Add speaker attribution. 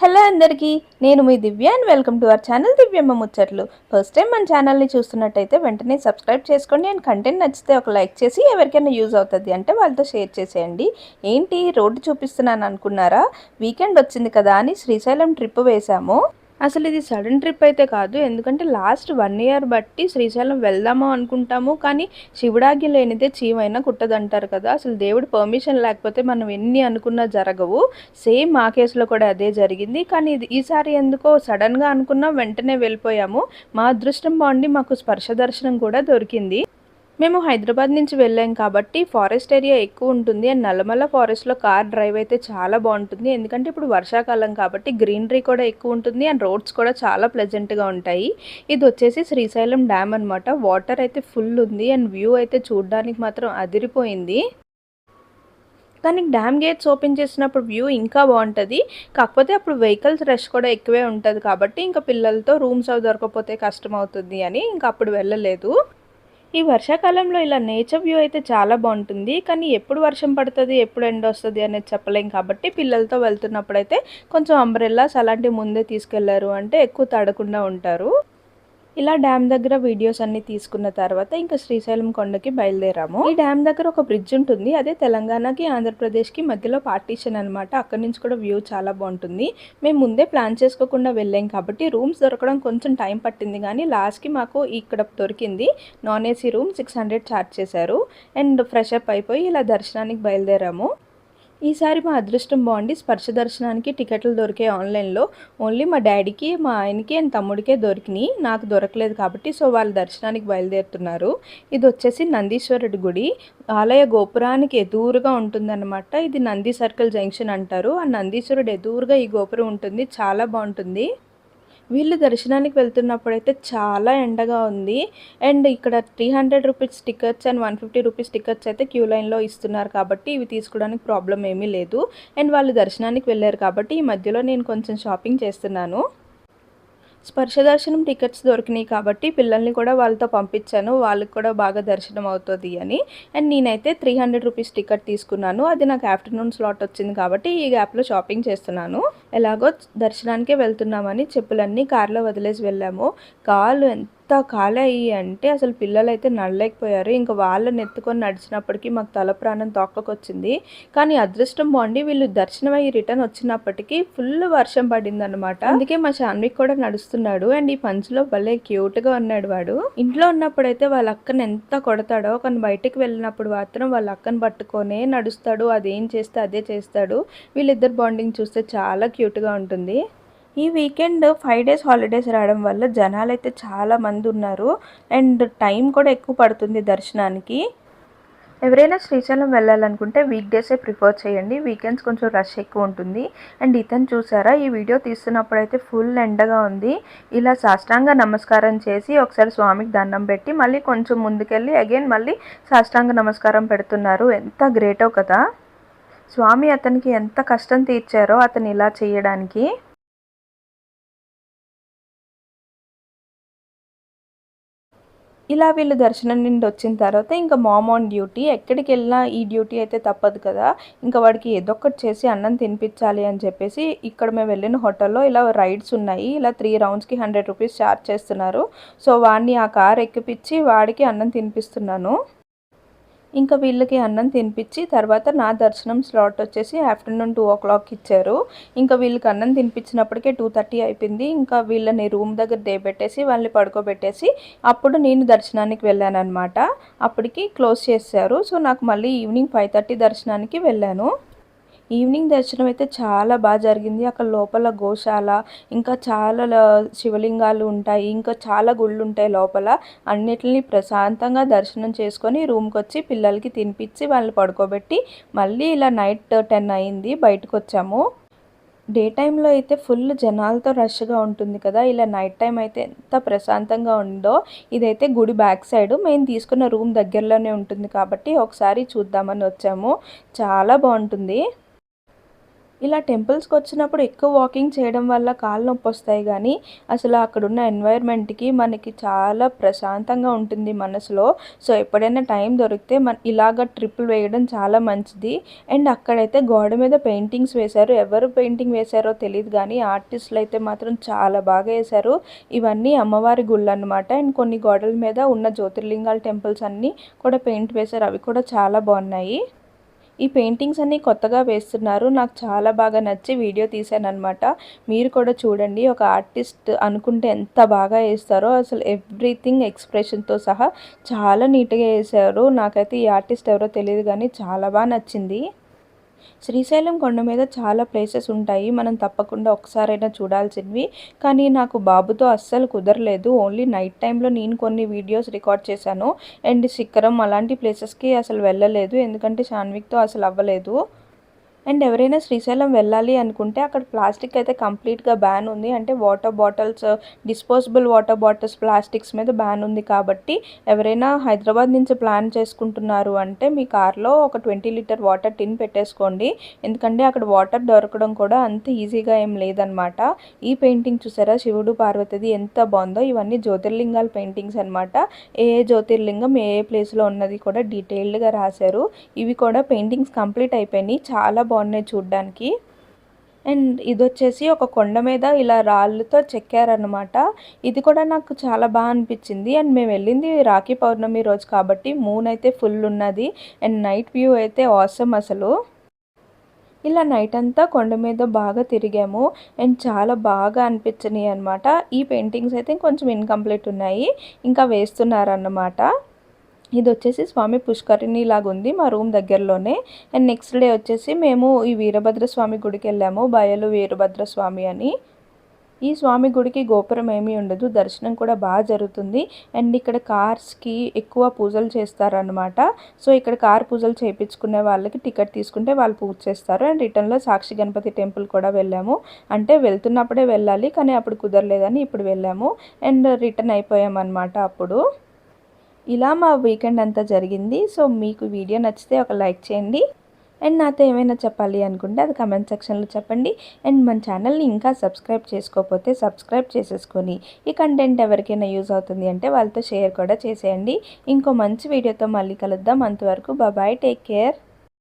Speaker 1: Hello అందరికీ నేను మీ Divya and welcome to our channel Divyamma ముచ్చట్లు. ఫస్ట్ టైం మన ఛానల్ని చూస్తున్నట్టయితే వెంటనే సబ్స్క్రైబ్ చేసుకోండి అండ్ కంటెంట్ నచ్చితే ఒక లైక్ చేసి ఎవరికైనా యూజ్ అవుతుంది అంటే వాళ్ళతో షేర్ చేసేయండి. ఏంటి రోడ్డు చూపిస్తున్నాను అనుకున్నారా? వీకెండ్ వచ్చింది కదా అని శ్రీశైలం ట్రిప్ వేశాము అసలు ఇది సడన్ ట్రిప్ అయితే కాదు. ఎందుకంటే లాస్ట్ వన్ ఇయర్ బట్టి శ్రీశైలం వెళ్దాము అనుకుంటాము. కానీ శివుడాగ్య లేనిదే చీమైనా కుట్టదంటారు కదా. అసలు దేవుడు పర్మిషన్ లేకపోతే మనం ఎన్ని అనుకున్నా జరగవు. సేమ్ మా కేసులో కూడా అదే జరిగింది. కానీ ఇది ఈసారి ఎందుకో సడన్గా అనుకున్నాం వెంటనే వెళ్ళిపోయాము. మా అదృష్టం బాగుండి మాకు స్పర్శ దర్శనం కూడా దొరికింది. మేము హైదరాబాద్ నుంచి వెళ్ళాం కాబట్టి ఫారెస్ట్ ఏరియా ఎక్కువ ఉంటుంది అండ్ నల్లమల్ల ఫారెస్ట్లో కార్ డ్రైవ్ అయితే చాలా బాగుంటుంది. ఎందుకంటే ఇప్పుడు వర్షాకాలం కాబట్టి గ్రీనరీ కూడా ఎక్కువ ఉంటుంది అండ్ రోడ్స్ కూడా చాలా ప్లెజెంట్గా ఉంటాయి. ఇది వచ్చేసి శ్రీశైలం డ్యామ్ అనమాట వాటర్ అయితే ఫుల్ ఉంది అండ్ వ్యూ అయితే చూడడానికి మాత్రం అదిరిపోయింది. కానీ డ్యామ్ గేట్స్ ఓపెన్ చేసినప్పుడు వ్యూ ఇంకా బాగుంటుంది. కాకపోతే అప్పుడు వెహికల్స్ రష్ కూడా ఎక్కువే ఉంటుంది కాబట్టి ఇంకా పిల్లలతో రూమ్స్ అవి దొరకకపోతే కష్టం అవుతుంది అని ఇంకా అప్పుడు వెళ్ళలేదు. ఈ వర్షాకాలంలో ఇలా నేచర్ వ్యూ అయితే చాలా బాగుంటుంది కానీ ఎప్పుడు వర్షం పడుతుంది ఎప్పుడు ఎండ వస్తుంది అనేది చెప్పలేం కాబట్టి పిల్లలతో వెళ్తున్నప్పుడు అయితే కొంచెం అంబ్రెల్లాస్ అలాంటివి ముందే తీసుకెళ్ళారు అంటే ఎక్కువ తడకుండా ఉంటారు. ఇలా డ్యామ్ దగ్గర వీడియోస్ అన్ని తీసుకున్న తర్వాత ఇంకా శ్రీశైలం కొండకి బయలుదేరాము. ఈ డ్యామ్ దగ్గర ఒక బ్రిడ్జ్ ఉంటుంది. అదే తెలంగాణకి ఆంధ్రప్రదేశ్కి మధ్యలో పార్టీషన్ అనమాట అక్కడ నుంచి కూడా వ్యూ చాలా బాగుంటుంది. మేము ముందే ప్లాన్ చేసుకోకుండా వెళ్ళాం కాబట్టి రూమ్స్ దొరకడం కొంచెం టైం పట్టింది కానీ లాస్ట్కి మాకు ఇక్కడ దొరికింది. Non AC room six hundred charge చేశారు. అండ్ ఫ్రెష్ అప్ అయిపోయి ఇలా దర్శనానికి బయలుదేరాము. ఈసారి మా అదృష్టం బాగుండి స్పర్శ దర్శనానికి టికెట్లు దొరికే ఆన్లైన్లో ఓన్లీ మా డాడీకి మా ఆయనకి అండ్ తమ్ముడికే దొరికినాయి. నాకు దొరకలేదు కాబట్టి సో వాళ్ళు దర్శనానికి బయలుదేరుతున్నారు. ఇది వచ్చేసి నందీశ్వరుడి గుడి. ఆలయ గోపురానికి ఎదురుగా ఉంటుందన్నమాట. ఇది నంది సర్కిల్ జంక్షన్ అంటారు. ఆ నందీశ్వరుడు ఎదురుగా ఈ గోపురం ఉంటుంది. చాలా బాగుంటుంది. వీళ్ళు దర్శనానికి వెళ్తున్నప్పుడైతే చాలా ఎండగా ఉంది. అండ్ ఇక్కడ three hundred rupees tickets and one fifty rupees tickets అయితే క్యూ లైన్లో ఇస్తున్నారు కాబట్టి ఇవి తీసుకోవడానికి ప్రాబ్లం ఏమీ లేదు. అండ్ వాళ్ళు దర్శనానికి వెళ్ళారు కాబట్టి ఈ మధ్యలో నేను కొంచెం షాపింగ్ చేస్తున్నాను. స్పర్శ దర్శనం టికెట్స్ దొరికినాయి కాబట్టి పిల్లల్ని కూడా వాళ్ళతో పంపించాను వాళ్ళకి కూడా బాగా దర్శనం అవుతుంది అని. అండ్ నేనైతే త్రీ హండ్రెడ్ రూపీస్ టికెట్ తీసుకున్నాను. అది నాకు ఆఫ్టర్నూన్ స్లాట్ వచ్చింది కాబట్టి ఈ గ్యాప్లో షాపింగ్ చేస్తున్నాను. ఎలాగో దర్శనానికే వెళ్తున్నామని చెప్పులన్నీ కార్లో వదిలేసి వెళ్ళాము. కాళ్ళు ఎంత ఎంత ఖాళీ అయ్యి అంటే అసలు పిల్లలు అయితే నడలేకపోయారు. ఇంకా వాళ్ళని ఎత్తుకొని నడిచినప్పటికీ మాకు తల ప్రాణం తొక్కకొచ్చింది కానీ అదృష్టం బాగుండి వీళ్ళు దర్శనం అయ్యి రిటర్న్ వచ్చినప్పటికీ ఫుల్ వర్షం పడింది అనమాట అందుకే మా షాన్విక్ కూడా నడుస్తున్నాడు. అండ్ ఈ పంచులో భలే క్యూట్గా ఉన్నాడు వాడు. ఇంట్లో ఉన్నప్పుడైతే వాళ్ళ అక్కని ఎంత కొడతాడో కానీ బయటకు వెళ్ళినప్పుడు మాత్రం వాళ్ళ అక్కని పట్టుకొనే నడుస్తాడు. అదేం చేస్తే అదే చేస్తాడు. వీళ్ళిద్దరు బాండింగ్ చూస్తే చాలా క్యూట్గా ఉంటుంది. ఈ వీకెండ్ ఫైవ్ డేస్ హాలిడేస్ రావడం వల్ల జనాలు అయితే చాలా మంది ఉన్నారు. అండ్ టైం కూడా ఎక్కువ పడుతుంది దర్శనానికి. ఎవరైనా శ్రీశైలం వెళ్ళాలనుకుంటే వీక్ డేసే ప్రిఫర్ చేయండి. వీకెండ్స్ కొంచెం రష్ ఎక్కువ ఉంటుంది. అండ్ ఇతను చూసారా ఈ వీడియో తీస్తున్నప్పుడు అయితే ఫుల్ ఎండగా ఉంది. ఇలా సాష్టాంగ నమస్కారం చేసి ఒకసారి స్వామికి దండం పెట్టి మళ్ళీ కొంచెం ముందుకెళ్ళి అగైన్ మళ్ళీ సాష్టాంగ నమస్కారం పెడుతున్నారు. ఎంత గ్రేటో కదా. స్వామి అతనికి ఎంత కష్టం తీర్చారో అతను ఇలా చేయడానికి. ఇలా వీళ్ళు దర్శనం నుండి వచ్చిన తర్వాత ఇంకా మామ్ ఆన్ డ్యూటీ ఎక్కడికి వెళ్ళినా ఈ డ్యూటీ అయితే తప్పదు కదా. ఇంకా వాడికి ఏదో ఒకటి చేసి అన్నం తినిపించాలి అని చెప్పేసి ఇక్కడ మేము వెళ్ళిన హోటల్లో ఇలా రైడ్స్ ఉన్నాయి. ఇలా త్రీ రౌండ్స్కి హండ్రెడ్ రూపీస్ ఛార్జ్ చేస్తున్నారు. సో వాడిని ఆ కార్ ఎక్కిపించి వాడికి అన్నం తినిపిస్తున్నాను. ఇంకా వీళ్ళకి అన్నం తినిపించి తర్వాత నా దర్శనం స్లాట్ వచ్చేసి ఆఫ్టర్నూన్ టూ ఓ క్లాక్ ఇచ్చారు. ఇంకా వీళ్ళకి అన్నం తినిపించినప్పటికే టూ థర్టీ అయిపోయింది. ఇంకా వీళ్ళని రూమ్ దగ్గర దేబెట్టేసి వాళ్ళని పడుకోబెట్టేసి అప్పుడు నేను దర్శనానికి వెళ్ళాను అనమాట అప్పటికి క్లోజ్ చేశారు. సో నాకు మళ్ళీ ఈవినింగ్ ఫైవ్ థర్టీ దర్శనానికి వెళ్ళాను. ఈవినింగ్ దర్శనం అయితే చాలా బాగా జరిగింది. అక్కడ లోపల గోశాల ఇంకా చాలా శివలింగాలు ఉంటాయి ఇంకా చాలా గుళ్ళు ఉంటాయి లోపల. అన్నిటిని ప్రశాంతంగా దర్శనం చేసుకొని రూమ్కి వచ్చి పిల్లలకి తినిపించి వాళ్ళని పడుకోబెట్టి మళ్ళీ ఇలా నైట్ టెన్ అయింది బయటకు వచ్చాము డే టైంలో అయితే ఫుల్ జనాలతో రష్గా ఉంటుంది కదా ఇలా నైట్ టైం అయితే ఎంత ప్రశాంతంగా ఉందో. ఇదైతే గుడి బ్యాక్ సైడ్ మేము తీసుకున్న రూమ్ దగ్గరలోనే ఉంటుంది కాబట్టి ఒకసారి చూద్దామని వచ్చాము. చాలా బాగుంటుంది. ఇలా టెంపుల్స్కి వచ్చినప్పుడు ఎక్కువ వాకింగ్ చేయడం వల్ల కాళ్ళు నొప్పి వస్తాయి కానీ అసలు అక్కడున్న ఎన్వైర్న్మెంట్కి మనకి చాలా ప్రశాంతంగా ఉంటుంది మనసులో. సో ఎప్పుడైనా టైం దొరికితే మన ఇలాగ ట్రిప్పులు వేయడం చాలా మంచిది. అండ్ అక్కడైతే గోడ మీద పెయింటింగ్స్ వేశారు. ఎవరు పెయింటింగ్ వేశారో తెలియదు కానీ ఆర్టిస్టులు అయితే మాత్రం చాలా బాగా వేశారు. ఇవన్నీ అమ్మవారి గుళ్ళు అనమాట అండ్ కొన్ని గోడల మీద ఉన్న జ్యోతిర్లింగాల టెంపుల్స్ అన్నీ కూడా పెయింట్ వేశారు. అవి కూడా చాలా బాగున్నాయి. ఈ పెయింటింగ్స్ అన్నీ కొత్తగా వేస్తున్నారు. నాకు చాలా బాగా నచ్చి వీడియో తీశాను అనమాట మీరు కూడా చూడండి. ఒక ఆర్టిస్ట్ అనుకుంటే ఎంత బాగా వేస్తారో అసలు ఎవ్రీథింగ్ ఎక్స్ప్రెషన్తో సహా చాలా నీట్గా వేశారు. నాకైతే ఈ ఆర్టిస్ట్ ఎవరో తెలియదు కానీ చాలా బాగా నచ్చింది. శ్రీశైలం కొండ మీద చాలా ప్లేసెస్ ఉంటాయి. మనం తప్పకుండా ఒకసారైనా చూడాల్సినవి. కానీ నాకు బాబుతో అస్సలు కుదరలేదు. ఓన్లీ నైట్ టైంలో నేను కొన్ని వీడియోస్ రికార్డ్ చేశాను. అండ్ శిఖరం అలాంటి ప్లేసెస్కి అసలు వెళ్ళలేదు. ఎందుకంటే షాన్విక్తో అసలు అవ్వలేదు. అండ్ ఎవరైనా శ్రీశైలం వెళ్ళాలి అనుకుంటే అక్కడ ప్లాస్టిక్ అయితే కంప్లీట్గా బ్యాన్ ఉంది. అంటే water bottles disposable water bottles plastics మీద బ్యాన్ ఉంది కాబట్టి ఎవరైనా హైదరాబాద్ నుంచి ప్లాన్ చేసుకుంటున్నారు అంటే మీ కార్లో ఒక ట్వంటీ లీటర్ వాటర్ టిన్ పెట్టేసుకోండి. ఎందుకంటే అక్కడ వాటర్ దొరకడం కూడా అంత ఈజీగా ఏం లేదనమాట. ఈ పెయింటింగ్ చూసారా? శివుడు పార్వతిది ఎంత బాగుందో. ఇవన్నీ జ్యోతిర్లింగాల పెయింటింగ్స్ అనమాట. ఏ జ్యోతిర్లింగం ఏ ఏ ప్లేస్లో ఉన్నది కూడా డీటెయిల్డ్గా రాశారు. ఇవి కూడా పెయింటింగ్స్ కంప్లీట్ అయిపోయినాయి. చాలా బాగున్నాయి చూడ్డానికి. అండ్ ఇది వచ్చేసి ఒక కొండ మీద ఇలా రాళ్ళతో చెక్కారనమాట ఇది కూడా నాకు చాలా బాగా అనిపించింది. అండ్ మేము వెళ్ళింది రాఖీ పౌర్ణమి రోజు కాబట్టి మూన్ అయితే ఫుల్ ఉన్నది. అండ్ నైట్ వ్యూ అయితే ఆసమ్ అసలు. ఇలా నైట్ అంతా కొండ మీద బాగా తిరిగాము. అండ్ చాలా బాగా అనిపించినాయి అనమాట ఈ పెయింటింగ్స్ అయితే కొంచెం ఇన్కంప్లీట్ ఉన్నాయి. ఇంకా వేస్తున్నారన్నమాట. ఇది వచ్చేసి స్వామి పుష్కరిణి లాగా ఉంది మా రూమ్ దగ్గరలోనే. అండ్ నెక్స్ట్ డే వచ్చేసి మేము ఈ వీరభద్ర స్వామి గుడికి వెళ్ళాము బయలు వీరభద్ర స్వామి అని. ఈ స్వామి గుడికి గోపురం ఏమీ ఉండదు దర్శనం కూడా బాగా జరుగుతుంది. అండ్ ఇక్కడ కార్స్కి ఎక్కువ పూజలు చేస్తారనమాట సో ఇక్కడ కార్ పూజలు చేయించుకునే వాళ్ళకి టికెట్ తీసుకుంటే వాళ్ళు పూజ చేస్తారు. అండ్ రిటర్న్లో సాక్షి గణపతి టెంపుల్ కూడా వెళ్ళాము. అంటే వెళ్తున్నప్పుడే వెళ్ళాలి కానీ అప్పుడు కుదరలేదని ఇప్పుడు వెళ్ళాము. అండ్ రిటర్న్ అయిపోయామన్నమాట అప్పుడు. ఇలా మా వీకెండ్ అంతా జరిగింది. సో మీకు వీడియో నచ్చితే ఒక లైక్ చేయండి. అండ్ నాతో ఏమైనా చెప్పాలి అనుకుంటే అది కమెంట్ సెక్షన్లో చెప్పండి. అండ్ మన ఛానల్ని ఇంకా సబ్స్క్రైబ్ చేసుకోకపోతే సబ్స్క్రైబ్ చేసేసుకొని ఈ కంటెంట్ ఎవరికైనా యూజ్ అవుతుంది అంటే వాళ్ళతో షేర్ కూడా చేసేయండి. ఇంకో మంచి వీడియోతో మళ్ళీ కలుద్దాం. అంతవరకు బాబాయ్ టేక్ కేర్